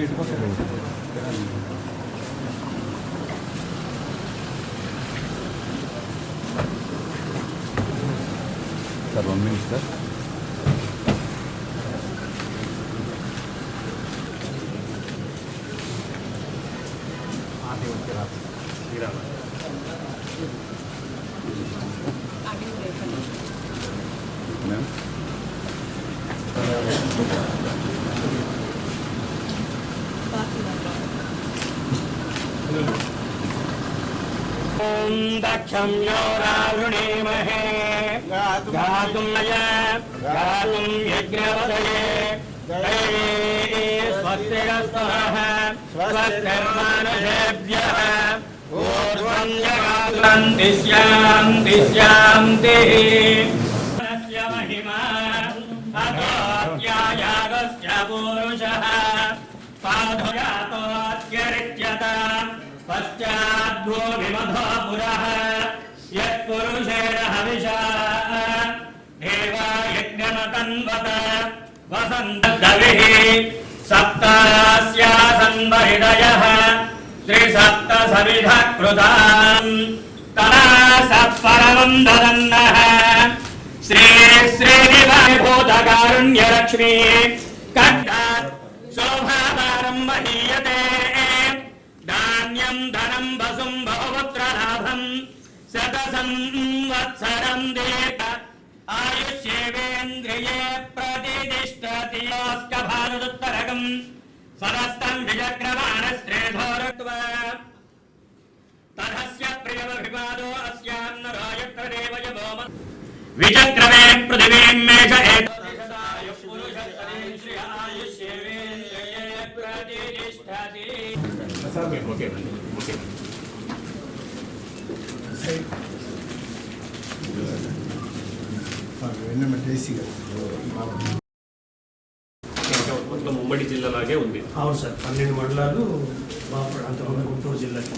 내일 버스 자, 몇 명이시죠? 아, 네, 오케이, 라 ॐ दक्षं योरावृणीमहे गातुं नय गातुं यज्ञवदये दैवे स्वस्तिर्मानुषेभ्यः ऊर्ध्वं जगातुं स्यान्ति स्यान्तिः तस्य महिमा। अतोऽत्यायागस्य पूरुषः। पादजातोऽत्यरिच्यता पश्चाद्भूमिमधो यज्ञमतन्वत वसन्तविः सप्तास्यासन्वहृदयः त्रिसप्तसविधः कृताम् तदा स परमम् ददन्नः। श्री श्रीनिवाभूतकारुण्यलक्ष्मी कण्ठात् शोभाकारम् महीयते धान्यम् धनम् वसुम् बहुपुत्रलाभम् शतसंवत्सरम् दीर्घ आयुष्येवेन्द्रिये प्रतिष्ठति भानुदुत्तरकम् सदस्तम् विचक्रमाणस्त्रेधोरत्वा तदस्य प्रियमभिवादो अस्यान्नरायत्र देवयवोम विचक्रमे पृथिवीं मेष एतदिशदायुः पुरुषस्तरेन्द्रिय ఉమ్మడి ఉంది. అవును సార్ పన్నెండు మండలాలు అంతకుముందు గుంటూరు జిల్లాకి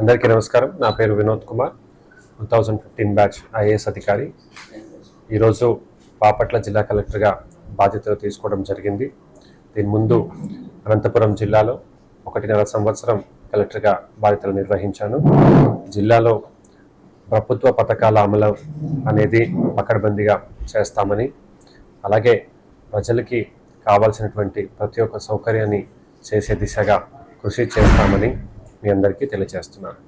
అందరికీ నమస్కారం. నా పేరు Vinod Kumar. Two thousand fifteen batch IAS అధికారి. ఈరోజు బాపట్ల జిల్లా కలెక్టర్గా బాధ్యతలు తీసుకోవడం జరిగింది. దీని ముందు అనంతపురం జిల్లాలో ఒకటిన్నర సంవత్సరం కలెక్టర్గా బాధ్యతలు నిర్వహించాను. జిల్లాలో ప్రభుత్వ పథకాల అమలు అనేది పకడ్బందీగా చేస్తామని అలాగే ప్రజలకి కావాల్సినటువంటి ప్రతి ఒక్క సౌకర్యాన్ని చేసే దిశగా కృషి చేస్తామని మీ అందరికీ తెలియజేస్తున్నాను.